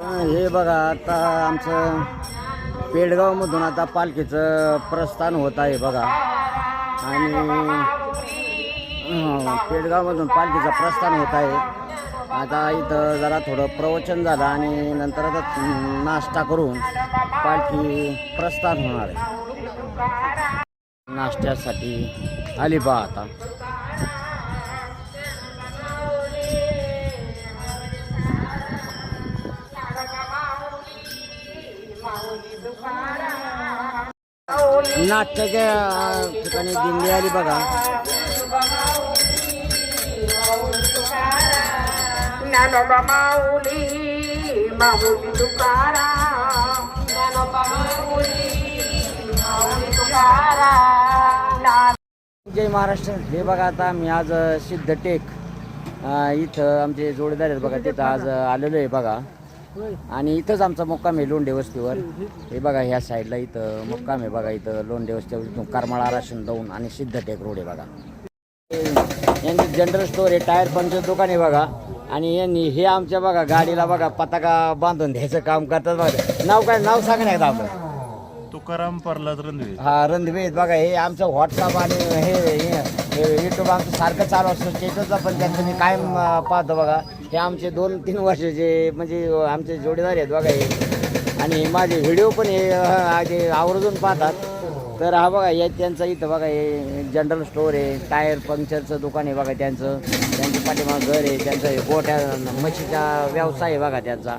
हे बघा आता आमचं पेडगावमधून आता पालखीचं प्रस्थान होत आहे बघा. आणि हो, पेडगावमधून पालखीचं प्रस्थान होत आहे. आता इथं जरा थोडं प्रवचन झालं आणि नंतर आता नाश्ता करून पालखी प्रस्थान होणार आहे. नाश्त्यासाठी आली बा आता. नाट्याच्या अं, ठिकाणी दिंडी आली बघा. ज्ञानोबा माऊली माऊली तुकाराम ज्ञानोबा माऊली माऊली तुकाराम ज्ञान जय महाराष्ट्र. हे बघा आता मी आज सिद्धटेक इथं आमचे जोडीदार आहेत बघा तिथं आज आलेलो आहे बघा. आणि इथंच आमचा मुक्काम आहे लोंढे वस्तीवर. हे बघा ह्या साईडला इथं मुक्काम आहे बघा इथं लोंढे वस्तीवर इथून करमाळा राशन दौन आणि सिद्धटेक रोड आहे बघा. यांची जनरल स्टोर आहे टायर पंक्चर दुकान आहे बघा. आणि यांनी हे आमच्या बघा गाडीला बघा पताका बांधून द्यायचं काम करतात बघा. नाव काय नाव सांगा एकदा आपलं. तुकाराम प्रल्हाद रणदिवे हा रणदिवे बघा हे आमचं व्हॉट्सअप आणि हे हे युट्यूब आमचं सारखं चालू असतं स्टेटसला पण त्यांचं मी कायम अं, पाहतो बघा. हे आमचे दोन तीन वर्षाचे म्हणजे आमचे जोडीदार आहेत बघा हे. आणि माझे व्हिडिओ पण हे अं, आवर्जून पाहतात. तर हा बघा हे त्यांचं इथं बघा हे जनरल स्टोअर आहे. टायर पंक्चरचं दुकान आहे बघा त्यांचं. त्यांच्या पाठीमागं घर आहे. त्यांचं हे गोठ्या म्हशीचा व्यवसाय आहे बघा त्यांचा.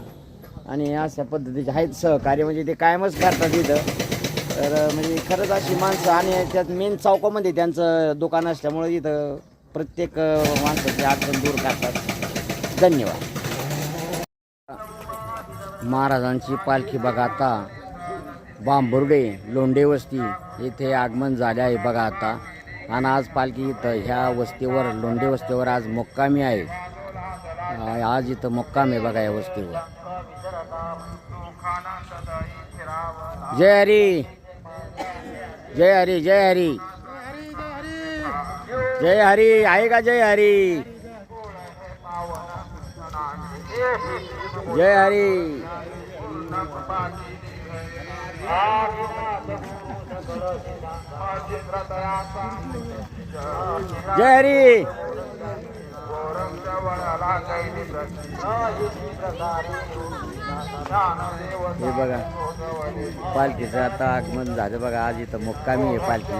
आणि अशा पद्धतीचे आहेत सहकार्य म्हणजे ते कायमच करतात इथं. तर म्हणजे खरंच अशी माणसं आणि त्यात मेन चौकामध्ये त्यांचं दुकान असल्यामुळे इथं प्रत्येक माणसाची अडचण दूर करतात. धन्यवाद. महाराजांची पालखी बघा आता. बांबुर्डे लोंढे वस्ती येथे आगमन झाले आहे बघा आता. आणि आज पालखी इथं ह्या वस्तीवर लोंढे वस्तीवर आज मुक्कामी आहे. आज इथं मुक्काम आहे बघा या वस्तीवर. जय हरी. जय हरी जय हरी. जय हरी. आहे का जय हरी? जय हरी। जय हरी। हे बघा पालखीचं आता आगमन झालं बघा आज इथं मुक्कामी आहे पालखी.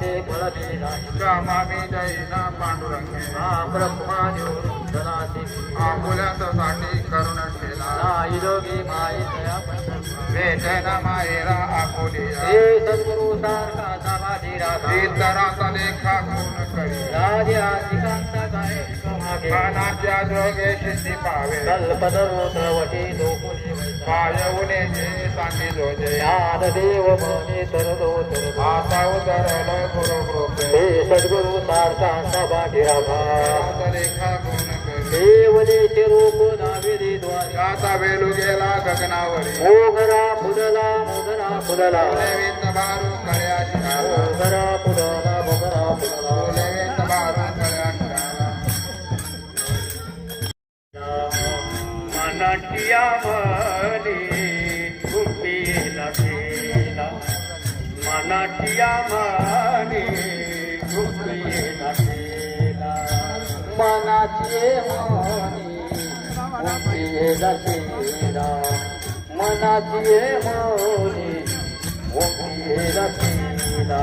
सर्वसुकृताते फलदेनाय ब्रह्मादिवृद्धनाते आंबुल्यासाठी करुण केला. नायरोगी माय दया वेदन मायरा आपुली. हे सद्गुरु सारखा माझी राधा इतराचा लेखा गुण करी राजराधिकांत गाय मागे मनाच्या जोगे सिद्धी पावे. कल्पतरोधवटी लोकुली पायवणे जे सांगी जोजे. ज्ञानदेव म्हणे तरलो तर आता उतरलो गुरु कृपे. हे सद्गुरु राधा इतराचा लेखा गुण देवलेचे रूप नाविदी द्वारे. याचा वेलू गेला गगनावरी. मोगरा फुलला मोगरा फुलला. लेवीत बारू कळ्या मोगरा फुलला मोगरा फुलला. मने गुप्पीला केला मनाटिया मने गुप्पीला केला मनाचे मने गुप्पीला केला मनाचे मने गुप्पीला केला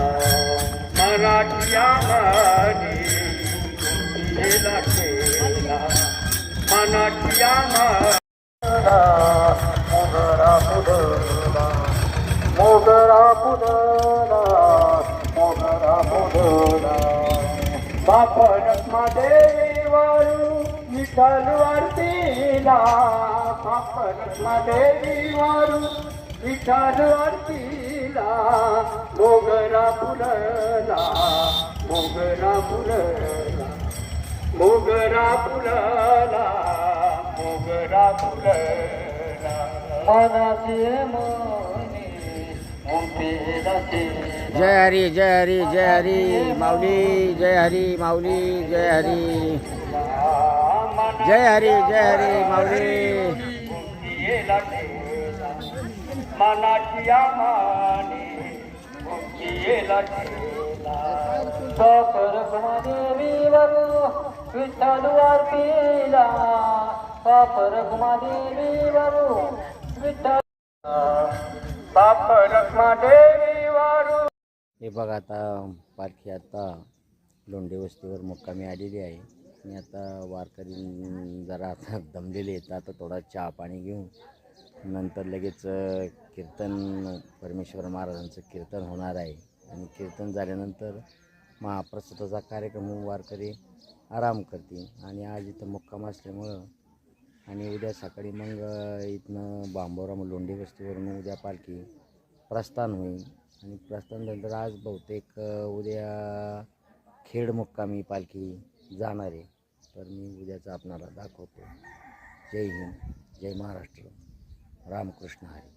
मराठिया मने गुप्पीला केला मनाटिया मोगरा पुदला मोगरा पुदला मोगरा पुदला बापन देवी वाळू विठ्ठल आरतीला बापन देवी वाळू विठ्ठल आरतीला मोगरा फुलला मोगरा फुलला मोगरा फुलला मोगरा फुलला मनाचे मनी मुंबईला जय हरी जय हरी जय हरी माऊली जय हरी माऊली जय हरी. जय हरी जय हरी माऊली. मनाची आरतीला विठ्ठल हे बघा आता पालखी आता लोंढे वस्तीवर मुक्कामी आलेली आहे. आणि आता वारकरी जरा आता दमलेले आहेत. आता थोडा चहा पाणी घेऊन नंतर लगेच कीर्तन परमेश्वर महाराजांचं कीर्तन होणार आहे. आणि कीर्तन झाल्यानंतर महाप्रसादाचा कार्यक्रम वारकरी आराम करतील. आणि आज इथं मुक्काम असल्यामुळं आणि उद्या सकाळी मग इथनं बांबोराम लोंढे वस्तीवरून उद्या पालखी प्रस्थान होईल. आणि प्रस्थानानंतर आज बहुतेक उद्या खेड मुक्कामी पालखी जाणार आहे. तर मी उद्याचं आपणाला दाखवतो. जय हिंद जय महाराष्ट्र. रामकृष्ण हरी.